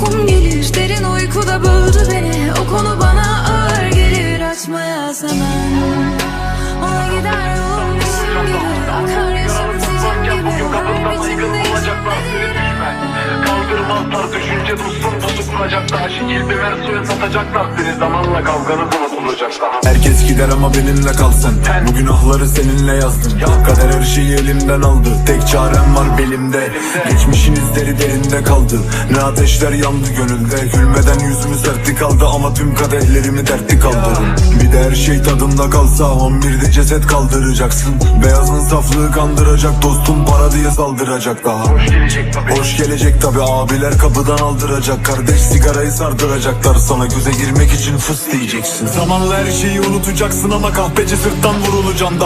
Kokum gelir derin uykuda boğdu beni. O konu bana ağır gelir açmaya zaman. Ona gider yolum düşüm gibi Akar yaşım sizin gibi. Her biçimde Kaldırmazlar düşünce tutsun pusu kuracaklar. Şekil bir satacaklar Seni. Zamanla kavganız unutulacaklar Herkes gider ama benimle kal sen Bu günahları seninle yazdım Kader her şeyi elimden aldı. Tek çarem var belimde. Geçmişin izleri derin derinde kaldı. Ne ateşler yandı gönülde. Gülmeden yüzümü sertli kaldı Ama tüm kadehlerimi dertli kaldırın Bir de her şey tadında kalsa 11'de ceset kaldıracaksın. Beyazın saflığı kandıracak Dostun para diye saldıracak daha. Hoş gelecek tabii. Hoş gelecek tabi abiler kapıdan aldıracak. Kardeş sigarayı sardıracaklar sana Göze girmek için fıs diyeceksin. Zamanla her şeyi unutacaksın ama kahpeci sırttan vurulacaksın